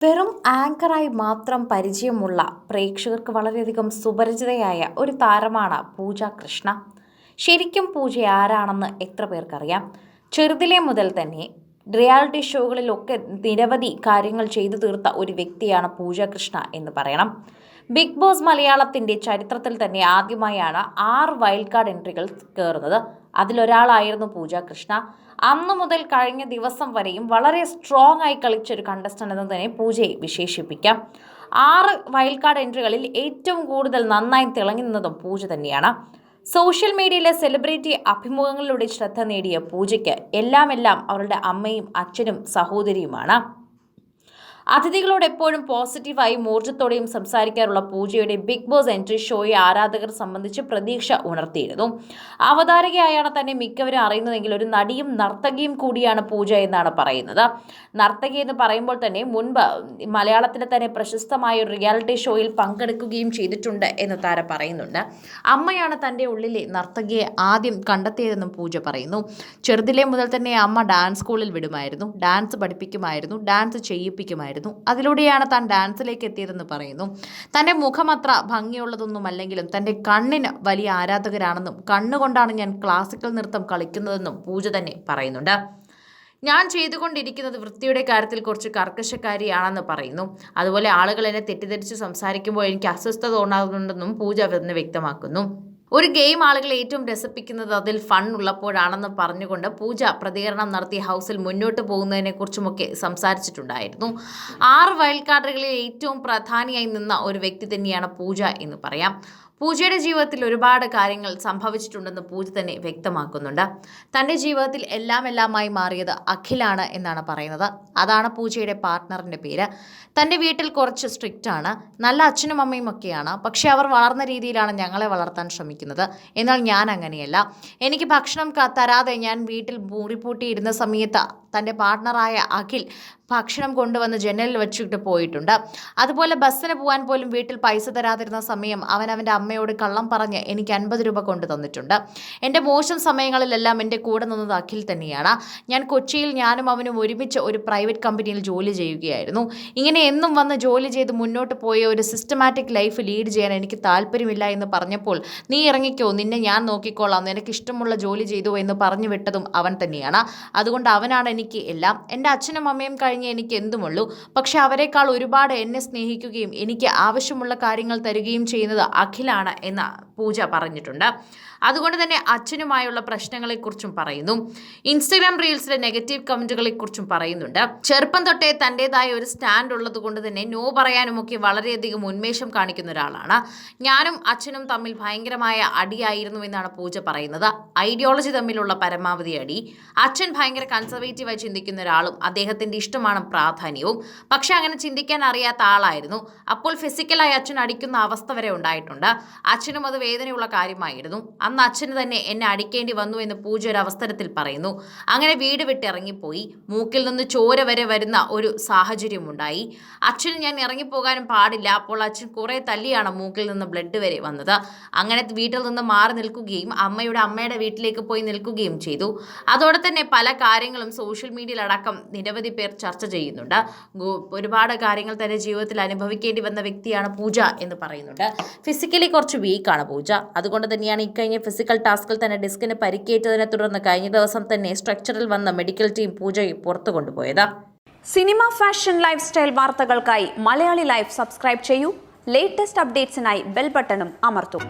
വെറും ആങ്കറായി മാത്രം പരിചയമുള്ള പ്രേക്ഷകർക്ക് വളരെയധികം സുപരിചിതയായ ഒരു താരമാണ് പൂജ കൃഷ്ണ. ശരിക്കും പൂജ ആരാണെന്ന് എത്ര പേർക്കറിയാം? ചെറുതിലെ മുതൽ തന്നെ റിയാലിറ്റി ഷോകളിലൊക്കെ നിരവധി കാര്യങ്ങൾ ചെയ്തു തീർത്ത ഒരു വ്യക്തിയാണ് പൂജ കൃഷ്ണ എന്ന് പറയണം. ബിഗ് ബോസ് മലയാളത്തിന്റെ ചരിത്രത്തിൽ തന്നെ ആദ്യമായാണ് ആറ് വൈൽഡ് കാർഡ് എൻട്രികൾ കയറുന്നത്. അതിലൊരാളായിരുന്നു പൂജ കൃഷ്ണ. അന്നു മുതൽ കഴിഞ്ഞ ദിവസം വരെയും വളരെ സ്ട്രോങ് ആയി കളിച്ച ഒരു കണ്ടസ്റ്റന്റ് എന്ന് തന്നെ പൂജയെ വിശേഷിപ്പിക്കാം. ആറ് വൈൽഡ് കാർഡ് എൻട്രികളിൽ ഏറ്റവും കൂടുതൽ നന്നായി തിളങ്ങി നിന്നതും പൂജ തന്നെയാണ്. സോഷ്യൽ മീഡിയയിലെ സെലിബ്രിറ്റി അഭിമുഖങ്ങളിലൂടെ ശ്രദ്ധ നേടിയ പൂജയ്ക്ക് എല്ലാമെല്ലാം എല്ലാം അവരുടെ അമ്മയും അച്ഛനും സഹോദരിയുമാണ്. അതിഥികളോട് എപ്പോഴും പോസിറ്റീവായി ഊർജത്തോടെയും സംസാരിക്കാറുള്ള പൂജയുടെ ബിഗ് ബോസ് എൻട്രി ഷോയെ ആരാധകർ സംബന്ധിച്ച് പ്രതീക്ഷ ഉണർത്തിയിരുന്നു. അവതാരകയായാണ് തന്നെ മിക്കവരും അറിയുന്നതെങ്കിൽ ഒരു നടിയും നർത്തകിയും കൂടിയാണ് പൂജ എന്നാണ് പറയുന്നത്. നർത്തകി എന്ന് പറയുമ്പോൾ തന്നെ മുൻപ് മലയാളത്തിലെ തന്നെ പ്രശസ്തമായ ഒരു റിയാലിറ്റി ഷോയിൽ പങ്കെടുക്കുകയും ചെയ്തിട്ടുണ്ട് എന്ന് താര പറയുന്നുണ്ട്. അമ്മയാണ് തന്റെ ഉള്ളിലെ നർത്തകിയെ ആദ്യം കണ്ടെത്തിയതെന്നും പൂജ പറയുന്നു. ചെറുതിലെ മുതൽ തന്നെ അമ്മ ഡാൻസ് സ്കൂളിൽ വിടുമായിരുന്നു. ഡാൻസ് പഠിപ്പിക്കുമായിരുന്നു. ഡാൻസ് ചെയ്യിപ്പിക്കുമായിരുന്നു. അതിലൂടെയാണ് താൻ ഡാൻസിലേക്ക് എത്തിയതെന്ന് പറയുന്നു. തന്റെ മുഖം അത്ര ഭംഗിയുള്ളതൊന്നും അല്ലെങ്കിലും തന്റെ കണ്ണിന് വലിയ ആരാധകരാണെന്നും കണ്ണുകൊണ്ടാണ് ഞാൻ ക്ലാസിക്കൽ നൃത്തം കളിക്കുന്നതെന്നും പൂജ തന്നെ പറയുന്നുണ്ട്. ഞാൻ ചെയ്തുകൊണ്ടിരിക്കുന്നത് വൃത്തിയുടെ കാര്യത്തിൽ കുറച്ച് കർക്കശക്കാരിയാണെന്ന് പറയുന്നു. അതുപോലെ ആളുകൾ എന്നെ തെറ്റിദ്ധരിച്ച് സംസാരിക്കുമ്പോൾ എനിക്ക് അസ്വസ്ഥത ഉണ്ടാകുന്നുണ്ടെന്നും പൂജ തന്നെ വ്യക്തമാക്കുന്നു. ഒരു ഗെയിം ആളുകളെ ഏറ്റവും രസിപ്പിക്കുന്നത് അതിൽ ഫൺ ഉള്ളപ്പോഴാണെന്ന് പറഞ്ഞുകൊണ്ട് പൂജ പ്രതികരണം നടത്തി ഹൗസിൽ മുന്നോട്ട് പോകുന്നതിനെക്കുറിച്ചുമൊക്കെ സംസാരിച്ചിട്ടുണ്ടായിരുന്നു. ആറ് വൈൽഡ് കാർഡുകളിൽ ഏറ്റവും പ്രധാനിയായി നിന്ന ഒരു വ്യക്തി തന്നെയാണ് പൂജ എന്ന് പറയാം. പൂജയുടെ ജീവിതത്തിൽ ഒരുപാട് കാര്യങ്ങൾ സംഭവിച്ചിട്ടുണ്ടെന്ന് പൂജ തന്നെ വ്യക്തമാക്കുന്നുണ്ട്. തന്റെ ജീവിതത്തിൽ എല്ലാം എല്ലാമായി മാറിയത് അഖിലാണ് എന്നാണ് പറയുന്നത്. അതാണ് പൂജയുടെ പാർട്ട്ണറിന്റെ പേര്. തന്റെ വീട്ടിൽ കുറച്ച് സ്ട്രിക്റ്റ് ആണ് നല്ല അച്ഛനും അമ്മയും ഒക്കെയാണ്. പക്ഷേ അവർ വളർന്ന രീതിയിലാണ് ഞങ്ങളെ വളർത്താൻ ശ്രമിക്കുന്നത്. എന്നാൽ ഞാൻ അങ്ങനെയല്ല. എനിക്ക് ഭക്ഷണം തരാതെ ഞാൻ വീട്ടിൽ മുറിപ്പൂട്ടിയിരുന്ന സമയത്ത് തന്റെ പാർട്ട്ണറായ അഖിൽ ഭക്ഷണം കൊണ്ടുവന്ന് ജനലിൽ വെച്ചിട്ട് പോയിട്ടുണ്ട്. അതുപോലെ ബസ്സിന് പോകാൻ പോലും വീട്ടിൽ പൈസ തരാതിരുന്ന സമയം അവൻ അവന്റെ അമ്മയോട് കള്ളം പറഞ്ഞ് എനിക്ക് അൻപത് രൂപ കൊണ്ട് തന്നിട്ടുണ്ട്. എന്റെ മോശം സമയങ്ങളിലെല്ലാം എന്റെ കൂടെ നിന്നത് അഖിൽ തന്നെയാണ്. ഞാൻ കൊച്ചിയിൽ ഞാനും അവനും ഒരുമിച്ച് ഒരു പ്രൈവറ്റ് കമ്പനിയിൽ ജോലി ചെയ്യുകയായിരുന്നു. ഇങ്ങനെ എന്നും വന്ന് ജോലി ചെയ്ത് മുന്നോട്ട് പോയ ഒരു സിസ്റ്റമാറ്റിക് ലൈഫ് ലീഡ് ചെയ്യാൻ എനിക്ക് താല്പര്യമില്ല എന്ന് പറഞ്ഞപ്പോൾ നീ ഇറങ്ങിക്കോ നിന്നെ ഞാൻ നോക്കിക്കോളാം. നിനക്ക് ഇഷ്ടമുള്ള ജോലി ചെയ്തു എന്ന് പറഞ്ഞു വിട്ടതും അവൻ തന്നെയാണ്. അതുകൊണ്ട് അവനാണ് എനിക്ക് എല്ലാം. എന്റെ അച്ഛനും അമ്മയും കഴിഞ്ഞ് എനിക്ക് എന്തുമുള്ളൂ. പക്ഷെ അവരെക്കാൾ ഒരുപാട് എന്നെ സ്നേഹിക്കുകയും എനിക്ക് ആവശ്യമുള്ള കാര്യങ്ങൾ തരികയും ചെയ്യുന്നത് അഖിലാണ് എന്ന് പൂജ പറഞ്ഞിട്ടുണ്ട്. അതുകൊണ്ട് തന്നെ അച്ഛനുമായുള്ള പ്രശ്നങ്ങളെക്കുറിച്ചും പറയുന്നു. ഇൻസ്റ്റഗ്രാം റീൽസിലെ നെഗറ്റീവ് കമന്റുകളെക്കുറിച്ചും പറയുന്നുണ്ട്. ചെറുപ്പം തൊട്ടേ തന്റെതായ ഒരു സ്റ്റാൻഡ് ഉള്ളത് കൊണ്ട് തന്നെ നോ പറയാനുമൊക്കെ വളരെയധികം ഉന്മേഷം കാണിക്കുന്ന ഒരാളാണ്. ഞാനും അച്ഛനും തമ്മിൽ ഭയങ്കരമായ അടിയായിരുന്നു എന്നാണ് പൂജ പറയുന്നത്. ഐഡിയോളജി തമ്മിലുള്ള പരമാവധി അടി. അച്ഛൻ ഭയങ്കര കൺസർവേറ്റീവായി ചിന്തിക്കുന്ന ഒരാളും അദ്ദേഹത്തിന്റെ ഇഷ്ടമാണ് പ്രാധാന്യവും. പക്ഷെ അങ്ങനെ ചിന്തിക്കാൻ അറിയാത്ത ആളായിരുന്നു. അപ്പോൾ ഫിസിക്കലായി അച്ഛൻ അടിക്കുന്ന അവസ്ഥ വരെ ഉണ്ടായിട്ടുണ്ട്. അച്ഛനും അത് വേദനയുള്ള കാര്യമായിരുന്നു. അന്ന് അച്ഛന് തന്നെ എന്നെ അടിക്കേണ്ടി വന്നു എന്ന് പൂജ ഒരു അവസരത്തിൽ പറയുന്നു. അങ്ങനെ വീട് വിട്ടിറങ്ങിപ്പോയി മൂക്കിൽ നിന്ന് ചോര വരെ വരുന്ന ഒരു സാഹചര്യം ഉണ്ടായി. അച്ഛന് ഞാൻ ഇറങ്ങിപ്പോകാനും പാടില്ല. അപ്പോൾ അച്ഛൻ കുറേ തല്ലിയാണ് മൂക്കിൽ നിന്ന് ബ്ലഡ് വരെ വന്നത്. അങ്ങനെ വീട്ടിൽ നിന്ന് മാറി നിൽക്കുകയും അമ്മയുടെ അമ്മയുടെ വീട്ടിലേക്ക് പോയി നിൽക്കുകയും ചെയ്തു. അതോടെ തന്നെ പല കാര്യങ്ങളും സോഷ്യൽ മീഡിയയിലടക്കം നിരവധി പേർ ചർച്ച ചെയ്യുന്നുണ്ട്. ഒരുപാട് കാര്യങ്ങൾ തന്റെ ജീവിതത്തിൽ അനുഭവിക്കേണ്ടി വന്ന വ്യക്തിയാണ് പൂജ എന്ന് പറയുന്നുണ്ട്. ഫിസിക്കലി കുറച്ച് വീക്കാണ് പൂജ. അതുകൊണ്ട് തന്നെയാണ് ഇക്കഴിഞ്ഞ ഫിസിക്കൽ ടാസ്കിൽ തന്നെ ഡിസ്കിന് പരിക്കേറ്റതിനെ തുടർന്ന് കഴിഞ്ഞ ദിവസം തന്നെ സ്ട്രക്ചറിൽ വന്ന മെഡിക്കൽ ടീം പൂജയെ പുറത്തു കൊണ്ടുപോയത്. സിനിമ ഫാഷൻ ലൈഫ് സ്റ്റൈൽ വാർത്തകൾക്കായി മലയാളി ലൈഫ് സബ്സ്ക്രൈബ് ചെയ്യൂ. ലേറ്റസ്റ്റ് അപ്ഡേറ്റ്സിനായി ബെൽ ബട്ടണും അമർത്തൂ.